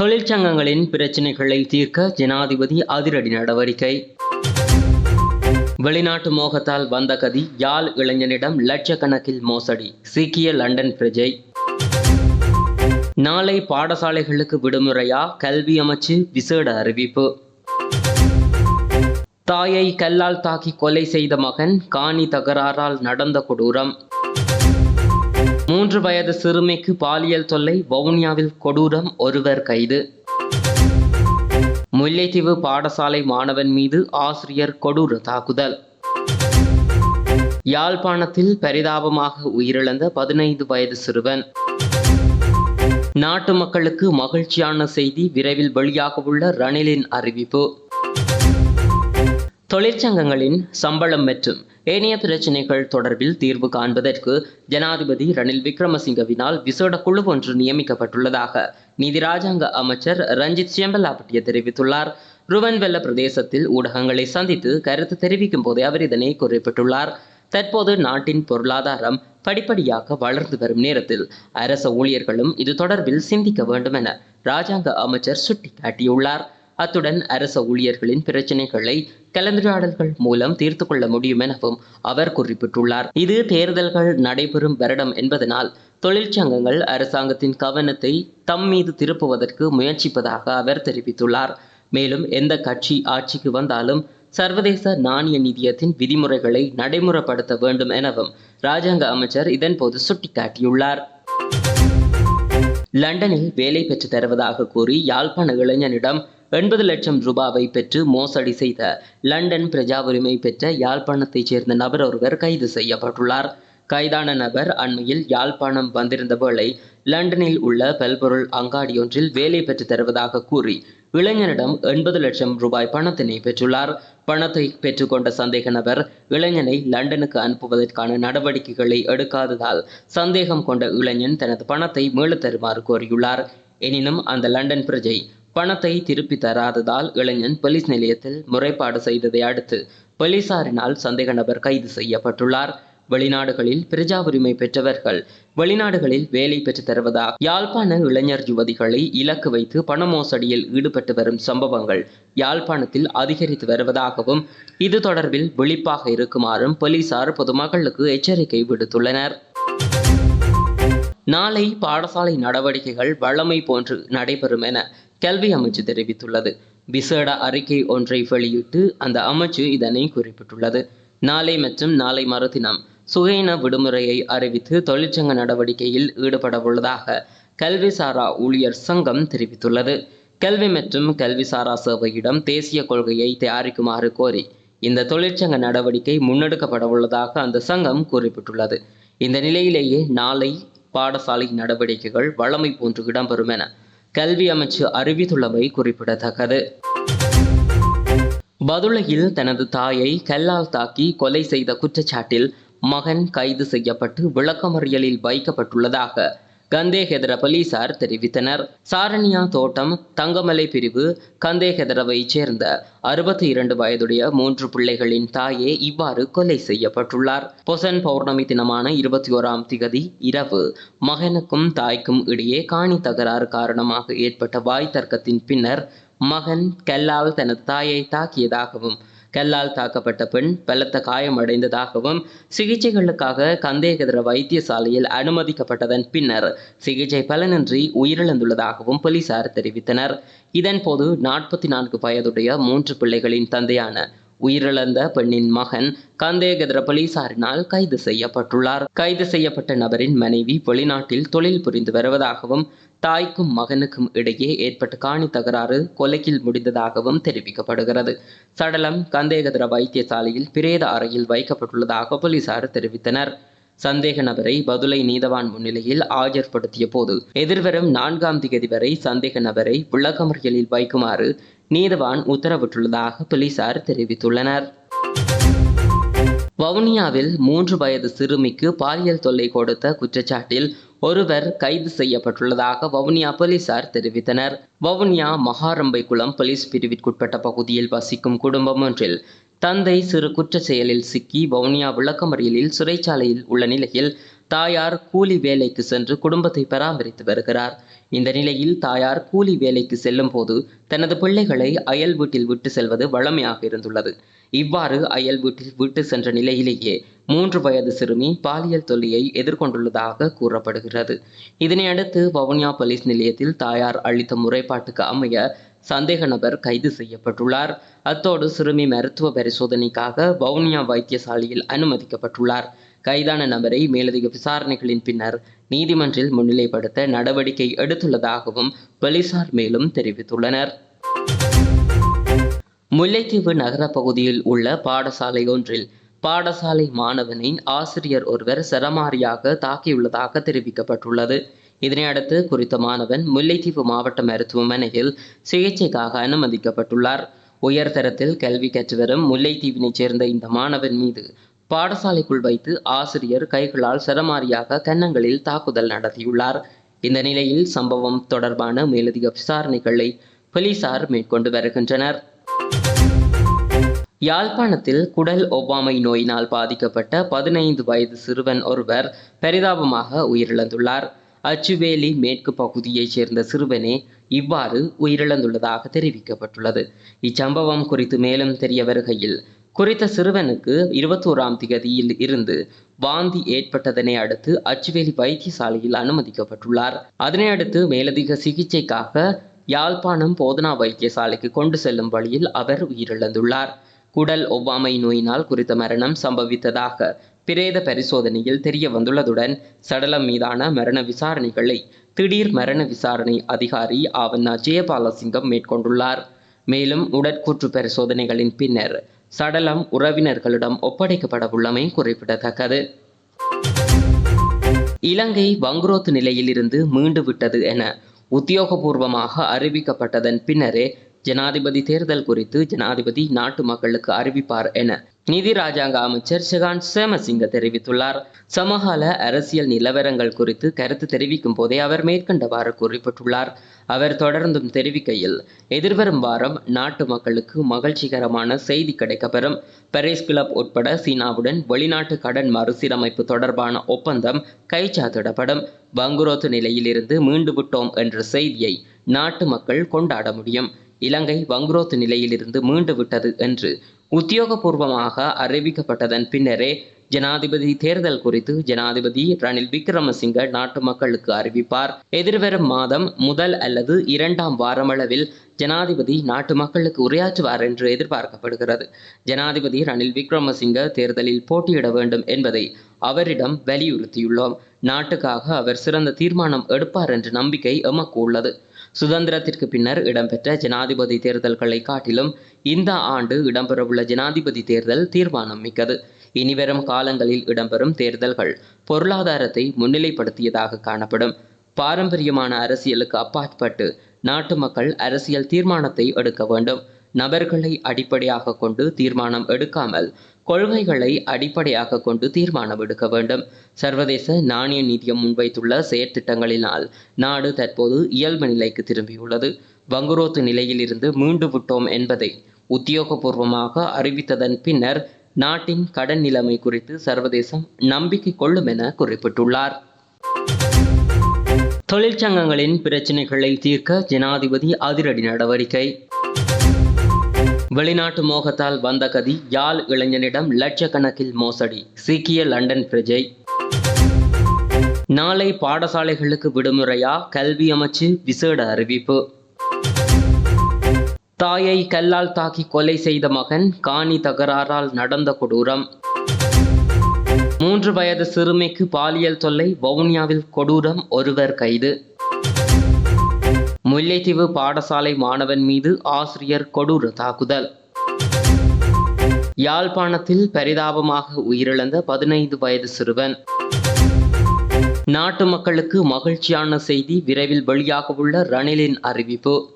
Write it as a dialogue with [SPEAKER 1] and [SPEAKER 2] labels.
[SPEAKER 1] தொழிற்சங்கங்களின் பிரச்சினைகளை தீர்க்க ஜனாதிபதி அதிரடி நடவடிக்கை. வெளிநாட்டு மோகத்தால் வந்த கதி யாழ் இளைஞனிடம் லட்சக்கணக்கில் மோசடி சீக்கிய லண்டன் பிரஜை. நாளை பாடசாலைகளுக்கு விடுமுறையா? கல்வி அமைச்சு விசேட அறிவிப்பு. தாயை கல்லால் தாக்கி கொலை செய்த மகன் காணி தகராறால் நடந்த கொடூரம். மூன்று வயது சிறுமிக்கு பாலியல் தொல்லை வவுனியாவில் கொடூரம் ஒருவர் கைது. முல்லைத்தீவு பாடசாலை மாணவன் மீது ஆசிரியர் கொடூர தாக்குதல். யாழ்ப்பாணத்தில் பரிதாபமாக உயிரிழந்த பதினைந்து வயது சிறுவன். நாட்டு மக்களுக்கு மகிழ்ச்சியான செய்தி விரைவில் வெளியாக உள்ள ரணிலின் அறிவிப்பு. தொழிற்சங்கங்களின் சம்பளம் மற்றும் ஏனைய பிரச்சினைகள் தொடர்பில் தீர்வு காண்பதற்கு ஜனாதிபதி ரணில் விக்ரமசிங்கவினால் விசேட குழு ஒன்று நியமிக்கப்பட்டுள்ளதாக நீதி ராஜாங்க அமைச்சர் ரஞ்சித் செம்பலாப்பட்டிய தெரிவித்துள்ளார். ருவன்வெல்ல பிரதேசத்தில் ஊடகங்களை சந்தித்து கருத்து தெரிவிக்கும் போதே அவர் இதனை குறிப்பிட்டுள்ளார். தற்போது நாட்டின் பொருளாதாரம் படிப்படியாக வளர்ந்து வரும் நேரத்தில் அரச ஊழியர்களும் இது தொடர்பில் சிந்திக்க வேண்டும் என ராஜாங்க அமைச்சர் சுட்டிக்காட்டியுள்ளார். அத்துடன் அரச ஊழியர்களின் பிரச்சினைகளை கலந்துரையாடல்கள் மூலம் தீர்த்து கொள்ள முடியும் எனவும் அவர் குறிப்பிட்டுள்ளார். இது தேர்தல்கள் நடைபெறும் வருடம் என்பதனால் தொழிற்சங்கங்கள் அரசாங்கத்தின் கவனத்தை தம் மீது திருப்புவதற்கு முயற்சிப்பதாக அவர் தெரிவித்துள்ளார். மேலும் எந்த கட்சி ஆட்சிக்கு வந்தாலும் சர்வதேச நாணய நிதியத்தின் விதிமுறைகளை நடைமுறைப்படுத்த வேண்டும் எனவும் ராஜாங்க அமைச்சர் இதன்போது சுட்டிக்காட்டியுள்ளார். லண்டனில் வேலை பெற்று தருவதாக கூறி யாழ்ப்பாண இளைஞனிடம் எண்பது லட்சம் ரூபாவை பெற்று மோசடி செய்த லண்டன் பிரஜா உரிமை பெற்ற யாழ்ப்பாணத்தைச் சேர்ந்த நபர் ஒருவர் கைது செய்யப்பட்டுள்ளார். கைதான நபர் அண்மையில் யாழ்ப்பாணம் வந்திருந்த வேளை லண்டனில் உள்ள பல்பொருள் அங்காடியொன்றில் வேலை பெற்று தருவதாக கூறி இளைஞனிடம் எண்பது லட்சம் ரூபாய் பணத்தினை பெற்றுள்ளார். பணத்தை பெற்றுக்கொண்ட சந்தேக நபர் இளைஞனை லண்டனுக்கு அனுப்புவதற்கான நடவடிக்கைகளை எடுக்காததால் சந்தேகம் கொண்ட இளைஞன் தனது பணத்தை மீளத் தருமாறு கோரியுள்ளார். எனினும் அந்த லண்டன் பிரஜை பணத்தை திருப்பி தராததால் இளைஞன் போலீஸ் நிலையத்தில் முறைப்பாடு செய்ததை அடுத்து போலீசாரினால் சந்தேக நபர் கைது செய்யப்பட்டுள்ளார். வெளிநாடுகளில் பிரஜா உரிமை பெற்றவர்கள் வெளிநாடுகளில் வேலை பெற்று தருவதாக யாழ்ப்பாண இளைஞர் யுவதிகளை இலக்கு வைத்து பண மோசடியில் ஈடுபட்டு வரும் சம்பவங்கள் யாழ்ப்பாணத்தில் அதிகரித்து வருவதாகவும் இது தொடர்பில் விழிப்பாக இருக்குமாறும் போலீசார் பொதுமக்களுக்கு எச்சரிக்கை விடுத்துள்ளனர். நாளை பாடசாலை நடவடிக்கைகள் வழமை போன்று நடைபெறும் என கல்வி அமைச்சு தெரிவித்துள்ளது. விசேட அறிக்கை ஒன்றை வெளியிட்டு அந்த அமைச்சு இதனை குறிப்பிட்டுள்ளது. நாளை மற்றும் நாளை மறுதினம் சுகையின விடுமுறையை அறிவித்து தொழிற்சங்க நடவடிக்கையில் ஈடுபட உள்ளதாக கல்விசாரா ஊழியர் சங்கம் தெரிவித்துள்ளது. கல்வி மற்றும் கல்விசாரா சேவையிடம் தேசிய கொள்கையை தயாரிக்குமாறு கோரி இந்த தொழிற்சங்க நடவடிக்கை முன்னெடுக்கப்பட உள்ளதாக அந்த சங்கம் குறிப்பிட்டுள்ளது. இந்த நிலையிலேயே நாளை பாடசாலை நடவடிக்கைகள் வழமை போன்று இடம்பெறும் என கல்வி அமைச்சு அறிவித்துள்ளமை குறிப்பிடத்தக்கது. பதுளையில் தனது தாயை கல்லால் தாக்கி கொலை செய்த குற்றச்சாட்டில் மகன் கைது செய்யப்பட்டு விளக்கமறியலில் வைக்கப்பட்டுள்ளதாக கந்தேகெதர போலீசார் தெரிவித்தனர். சாரணியா தோட்டம் தங்கமலை பிரிவு கந்தேகெதரவைச் சேர்ந்த அறுபத்தி இரண்டு வயதுடைய மூன்று பிள்ளைகளின் தாயே இவ்வாறு கொலை செய்யப்பட்டுள்ளார். பொசன் பௌர்ணமி தினமான இருபத்தி ஓராம் திகதி இரவு மகனுக்கும் தாய்க்கும் இடையே காணி தகராறு காரணமாக ஏற்பட்ட வாய் தர்க்கத்தின் பின்னர் மகன் கல்லால் தனது தாயை தாக்கியதாகவும் கல்லால் தாக்கப்பட்ட பெண் பலத்த காயமடைந்ததாகவும் சிகிச்சைகளுக்காக கந்தேகதிர வைத்தியசாலையில் அனுமதிக்கப்பட்டதன் பின்னர் சிகிச்சை பலனின்றி உயிரிழந்துள்ளதாகவும் போலீசார் தெரிவித்தனர். இதன்போது நாற்பத்தி நான்கு வயதுடைய மூன்று பிள்ளைகளின் தந்தையான உயிரிழந்த பெண்ணின் மகன் கந்தேகதிர போலீசாரினால் கைது செய்யப்பட்டுள்ளார். கைது செய்யப்பட்ட நபரின் மனைவி வெளிநாட்டில் தொழில் புரிந்து வருவதாகவும் தாய்க்கும் மகனுக்கும் இடையே ஏற்பட்ட காணி தகராறு கொலையில் முடிந்ததாகவும் தெரிவிக்கப்படுகிறது. சடலம் கந்தேகதிர வைத்தியசாலையில் பிரேத அறையில் வைக்கப்பட்டுள்ளதாக போலீசார் தெரிவித்தனர். சந்தேக நபரை பதுளை நீதவான் முன்னிலையில் ஆஜர்படுத்திய போது எதிர்வரும் நான்காம் தேதி வரை சந்தேக நபரை விளக்கமறியலில் வைக்குமாறு நீதவான் உத்தரவிட்டுள்ளதாக போலீசார் தெரிவித்துள்ளனர். வவுனியாவில் மூன்று வயது சிறுமிக்கு பாலியல் தொல்லை கொடுத்த குற்றச்சாட்டில் ஒருவர் கைது செய்யப்பட்டுள்ளதாக வவுனியா போலீசார் தெரிவித்தனர். வவுனியா மகாரம்பைக்குளம் போலீஸ் பிரிவிற்குட்பட்ட பகுதியில் வசிக்கும் குடும்பம் ஒன்றில் தந்தை சிறு குற்ற செயலில் சிக்கி வவுனியா விளக்கமறியலில் சிறைச்சாலையில் உள்ள நிலையில் தாயார் கூலி வேலைக்கு சென்று குடும்பத்தை பராமரித்து வருகிறார். இந்த நிலையில் தாயார் கூலி வேலைக்கு செல்லும் போது தனது பிள்ளைகளை அயல் வீட்டில் விட்டு செல்வது வழமையாக இருந்துள்ளது. இவ்வாறு அயல் வீட்டில் விட்டு சென்ற நிலையிலேயே மூன்று வயது சிறுமி பாலியல் தொல்லியை எதிர்கொண்டுள்ளதாக கூறப்படுகிறது. இதனையடுத்து வவுனியா போலீஸ் நிலையத்தில் தாயார் அளித்த முறைப்பாட்டுக்கு அமைய சந்தேக நபர் கைது செய்யப்பட்டுள்ளார். அத்தோடு சிறுமி மருத்துவ பரிசோதனைக்காக வவுனியா வைத்தியசாலையில் அனுமதிக்கப்பட்டுள்ளார். கைதான நபரை மேலதிக விசாரணைகளின் பின்னர் நீதிமன்றில் முன்னிலைப்படுத்த நடவடிக்கை எடுத்துள்ளதாகவும் போலீசார் மேலும் தெரிவித்துள்ளனர். முல்லைத்தீவு நகர பகுதியில் உள்ள பாடசாலை ஒன்றில் பாடசாலை மாணவனை ஆசிரியர் ஒருவர் சரமாரியாக தாக்கியுள்ளதாக தெரிவிக்கப்பட்டுள்ளது. இதனையடுத்து குறித்த மாணவன் முல்லைத்தீவு மாவட்ட மருத்துவமனையில் சிகிச்சைக்காக அனுமதிக்கப்பட்டுள்ளார். உயர்தரத்தில் கல்வி கற்று வரும் முல்லைத்தீவினைச் சேர்ந்த இந்த மாணவன் மீது பாடசாலைக்குள் வைத்து ஆசிரியர் கைகளால் சரமாரியாக கன்னங்களில் தாக்குதல் நடத்தியுள்ளார். இந்த நிலையில் சம்பவம் தொடர்பான மேலதிக விசாரணைகளை போலீசார் மேற்கொண்டு வருகின்றனர். யாழ்ப்பாணத்தில் குடல் ஒவ்வாமை நோயினால் பாதிக்கப்பட்ட பதினைந்து வயது சிறுவன் ஒருவர் பரிதாபமாக உயிரிழந்துள்ளார். அச்சுவேலி மேற்கு பகுதியைச் சேர்ந்த சிறுவனே இவ்வாறு உயிரிழந்துள்ளதாக தெரிவிக்கப்பட்டுள்ளது. இச்சம்பவம் குறித்து மேலும் தெரிய வருகையில் குறித்த சிறுவனுக்கு இருபத்தோராம் திகதியில் இருந்து வாந்தி ஏற்பட்டதனை அடுத்து அச்சுவேலி வைத்தியசாலையில் அனுமதிக்கப்பட்டுள்ளார். அதனை அடுத்து மேலதிக சிகிச்சைக்காக யாழ்ப்பாணம் போதனா வைத்தியசாலைக்கு கொண்டு செல்லும் வழியில் அவர் உயிரிழந்துள்ளார். குடல் ஒவ்வாமை நோயினால் குறித்த மரணம் சம்பவித்ததாக பிரேத பரிசோதனையில் தெரிய வந்துள்ளதுடன் சடலம் மீதான மரண விசாரணைகளை திடீர் மரண விசாரணை அதிகாரி ஆவண்ணா ஜெயபாலசிங்கம் மேற்கொண்டுள்ளார். மேலும் உடற்கூற்று பரிசோதனைகளின் பின்னர் சடலம் உறவினர்களிடம் ஒப்படைக்கப்படவுள்ளமை குறிப்பிடத்தக்கது. இலங்கை வங்குரோத்து நிலையில் இருந்து மீண்டு விட்டது என உத்தியோகபூர்வமாக அறிவிக்கப்பட்டதன் பின்னரே ஜனாதிபதி தேர்தல் குறித்து ஜனாதிபதி நாட்டு மக்களுக்கு அறிவிப்பார் என நிதி ராஜாங்க அமைச்சர் ஷெகான் சேமசிங்க தெரிவித்துள்ளார். சமகால அரசியல் நிலவரங்கள் குறித்து கருத்து தெரிவிக்கும் போதே அவர் மேற்கண்டவாறு குறிப்பிட்டுள்ளார். அவர் தொடர்ந்தும் தெரிவிக்கையில் எதிர்வரும் வாரம் நாட்டு மக்களுக்கு மகிழ்ச்சிகரமான செய்தி கிடைக்கப்பெறும். பெரிஸ் கிளப் உட்பட சீனாவுடன் வெளிநாட்டு கடன் மறுசீரமைப்பு தொடர்பான ஒப்பந்தம் கைச்சாத்திடப்படும். பங்குரோத்து நிலையிலிருந்து மீண்டு விட்டோம் என்ற செய்தியை நாட்டு மக்கள் கொண்டாட முடியும். இலங்கை வங்குரோத்து நிலையிலிருந்து மீண்டு விட்டது என்று உத்தியோகபூர்வமாக அறிவிக்கப்பட்டதன் பின்னரே ஜனாதிபதி தேர்தல் குறித்து ஜனாதிபதி ரணில் விக்ரமசிங்க நாட்டு மக்களுக்கு அறிவிப்பார். எதிர்வரும் மாதம் முதல் அல்லது இரண்டாம் வாரமளவில் ஜனாதிபதி நாட்டு மக்களுக்கு உரையாற்றுவார் என்று எதிர்பார்க்கப்படுகிறது. ஜனாதிபதி ரணில் விக்ரமசிங்க தேர்தலில் போட்டியிட வேண்டும் என்பதை அவரிடம் வலியுறுத்தியுள்ளோம். நாட்டுக்காக அவர் சிறந்த தீர்மானம் எடுப்பார் என்ற நம்பிக்கை எமக்கு உள்ளது. சுதந்திரத்திற்கு பின்னர் இடம்பெற்ற ஜனாதிபதி தேர்தல்களை காட்டிலும் இந்த ஆண்டு இடம்பெறவுள்ள ஜனாதிபதி தேர்தல் தீர்மானம் மிக்கது. இனிவரும் காலங்களில் இடம்பெறும் தேர்தல்கள் பொருளாதாரத்தை முன்னிலைப்படுத்தியதாக காணப்படும். பாரம்பரியமான அரசியலுக்கு அப்பாற்பட்டு நாட்டு மக்கள் அரசியல் தீர்மானத்தை எடுக்க வேண்டும். நபர்களை அடிப்படையாக கொண்டு தீர்மானம் எடுக்காமல் கொள்கைகளை அடிப்படையாக கொண்டு தீர்மானம் எடுக்க வேண்டும். சர்வதேச நாணய நிதியம் முன்வைத்துள்ள செயற்திட்டங்களினால் நாடு தற்போது இயல்பு நிலைக்கு திரும்பியுள்ளது. வங்குரோத்து நிலையிலிருந்து மீண்டு விட்டோம் என்பதை உத்தியோகபூர்வமாக அறிவித்ததன் பின்னர் நாட்டின் கடன் நிலைமை குறித்து சர்வதேசம் நம்பிக்கை கொள்ளும் என குறிப்பிட்டுள்ளார். தொழிற்சங்கங்களின் பிரச்சினைகளை தீர்க்க ஜனாதிபதி அதிரடி நடவடிக்கை. வெளிநாட்டு மோகத்தால் வந்த கதி யாழ் இளைஞனிடம் லட்சக்கணக்கில் மோசடி. சீக்கிய லண்டன் பிரஜை. நாளை பாடசாலைகளுக்கு விடுமுறையா? கல்வி அமைச்சு விசேட அறிவிப்பு. தாயை கல்லால் தாக்கி கொலை செய்த மகன் காணி தகராறால் நடந்த கொடூரம். மூன்று வயது சிறுமிக்கு பாலியல் தொல்லை வவுனியாவில் கொடூரம் ஒருவர் கைது. முல்லைத்தீவு பாடசாலை மாணவன் மீது ஆசிரியர் கொடூர தாக்குதல். யாழ்ப்பாணத்தில் பரிதாபமாக உயிரிழந்த பதினைந்து வயது சிறுவன். நாட்டு மக்களுக்கு மகிழ்ச்சியான செய்தி விரைவில் வெளியாக உள்ள ரணிலின் அறிவிப்பு.